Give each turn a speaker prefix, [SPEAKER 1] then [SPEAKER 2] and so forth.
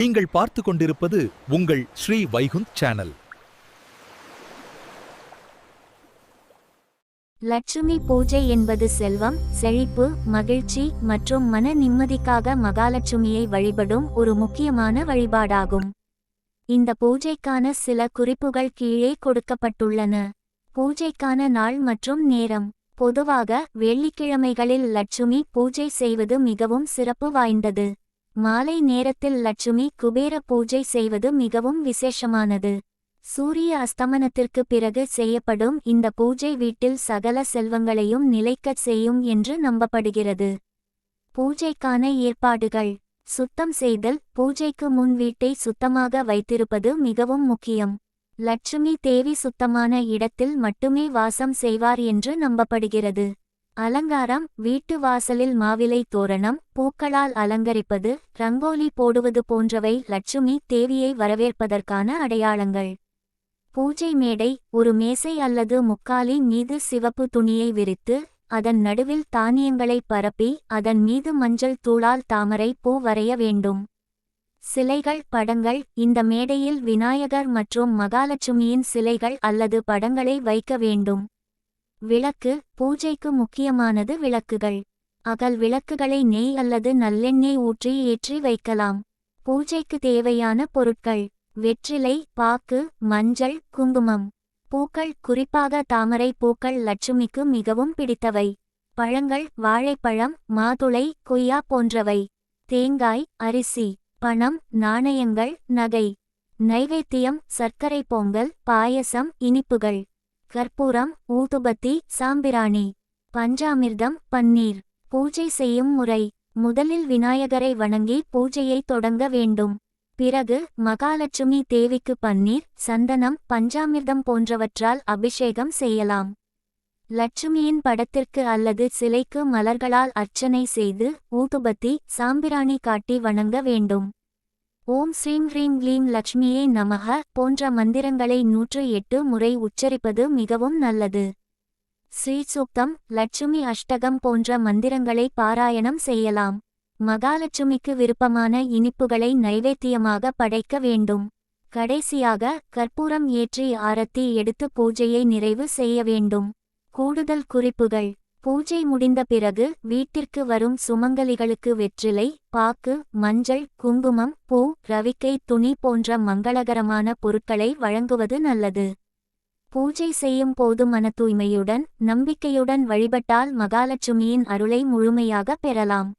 [SPEAKER 1] நீங்கள் பார்த்து கொண்டிருப்பது உங்கள் ஸ்ரீ வைகுந்த் சேனல்.
[SPEAKER 2] லட்சுமி பூஜை என்பது செல்வம் செழிப்பு மகிழ்ச்சி மற்றும் மன நிம்மதிக்காக மகாலட்சுமியை வழிபடும் ஒரு முக்கியமான வழிபாடாகும். இந்த பூஜைக்கான சில குறிப்புகள் கீழே கொடுக்கப்பட்டுள்ளன. பூஜைக்கான நாள் மற்றும் நேரம். பொதுவாக வெள்ளிக்கிழமைகளில் லட்சுமி பூஜை செய்வது மிகவும் சிறப்பு வாய்ந்தது. மாலை நேரத்தில் லட்சுமி குபேர பூஜை செய்வது மிகவும் விசேஷமானது. சூரிய அஸ்தமனத்திற்கு பிறகு செய்யப்படும் இந்த பூஜை வீட்டில் சகல செல்வங்களையும் நிலைக்கச் செய்யும் என்று நம்பப்படுகிறது. பூஜைக்கான ஏற்பாடுகள். சுத்தம் செய்தல். பூஜைக்கு முன் வீட்டை சுத்தமாக வைத்திருப்பது மிகவும் முக்கியம். லட்சுமி தேவி சுத்தமான இடத்தில் மட்டுமே வாசம் செய்வார் என்று நம்பப்படுகிறது. அலங்காரம் வீட்டு வாசலில் மாவிலை தோரணம் பூக்களால் அலங்கரிப்பது ரங்கோலி போடுவது போன்றவை லட்சுமி தேவியை வரவேற்பதற்கான அடையாளங்கள். பூஜை மேடை ஒரு மேசை அல்லது முக்காலி மீது சிவப்பு துணியை விரித்து அதன் நடுவில் தானியங்களை பரப்பி அதன் மீது மஞ்சள் தூளால் தாமரை பூ வரைய வேண்டும். சிலைகள் படங்கள் இந்த மேடையில் விநாயகர் மற்றும் மகாலட்சுமியின் சிலைகள் அல்லது படங்களை வைக்க வேண்டும். விளக்கு பூஜைக்கு முக்கியமானது விளக்குகள். அகல் விளக்குகளை நெய் அல்லது நல்லெண்ணெய் ஊற்றி ஏற்றி வைக்கலாம். பூஜைக்கு தேவையான பொருட்கள். வெற்றிலை பாக்கு மஞ்சள் குங்குமம். பூக்கள் குறிப்பாக தாமரை பூக்கள் லட்சுமிக்கு மிகவும் பிடித்தவை. பழங்கள் வாழைப்பழம் மாதுளை கொய்யா போன்றவை. தேங்காய் அரிசி பணம் நாணயங்கள் நகை. நைவேத்தியம் சர்க்கரை பொங்கல் பாயசம் இனிப்புகள். கற்பூரம் ஊதுபத்தி சாம்பிராணி பஞ்சாமிர்தம் பன்னீர் பூஜை செய்யும் முறை. முதலில் விநாயகரை வணங்கி பூஜையை தொடங்க வேண்டும். பிறகு மகாலட்சுமி தேவிக்கு பன்னீர் சந்தனம் பஞ்சாமிர்தம் போன்றவற்றால் அபிஷேகம் செய்யலாம். லட்சுமியின் படத்திற்கு அல்லது சிலைக்கு மலர்களால் அர்ச்சனை செய்து ஊதுபத்தி சாம்பிராணி காட்டி வணங்க வேண்டும். ஓம் ஸ்ரீம் ஹ்ரீம் க்ளீம் லக்ஷ்மியே நமக போன்ற மந்திரங்களை நூற்று எட்டு முறை உச்சரிப்பது மிகவும் நல்லது. ஸ்ரீசூக்தம் லட்சுமி அஷ்டகம் போன்ற மந்திரங்களை பாராயணம் செய்யலாம். மகாலட்சுமிக்கு விருப்பமான இனிப்புகளை நைவேத்தியமாக படைக்க வேண்டும். கடைசியாக கற்பூரம் ஏற்றி ஆரத்தி எடுத்து பூஜையை நிறைவு செய்ய வேண்டும். கூடுதல் குறிப்புகள் பூஜை முடிந்த பிறகு வீட்டிற்கு வரும் சுமங்கலிகளுக்கு வெற்றிலை பாக்கு மஞ்சள் குங்குமம் பூ ரவிக்கை துணி போன்ற மங்களகரமான பொருட்களை வழங்குவது நல்லது. பூஜை செய்யும் போது மன தூய்மையுடன் நம்பிக்கையுடன் வழிபட்டால் மகாலட்சுமியின் அருளை முழுமையாக பெறலாம்.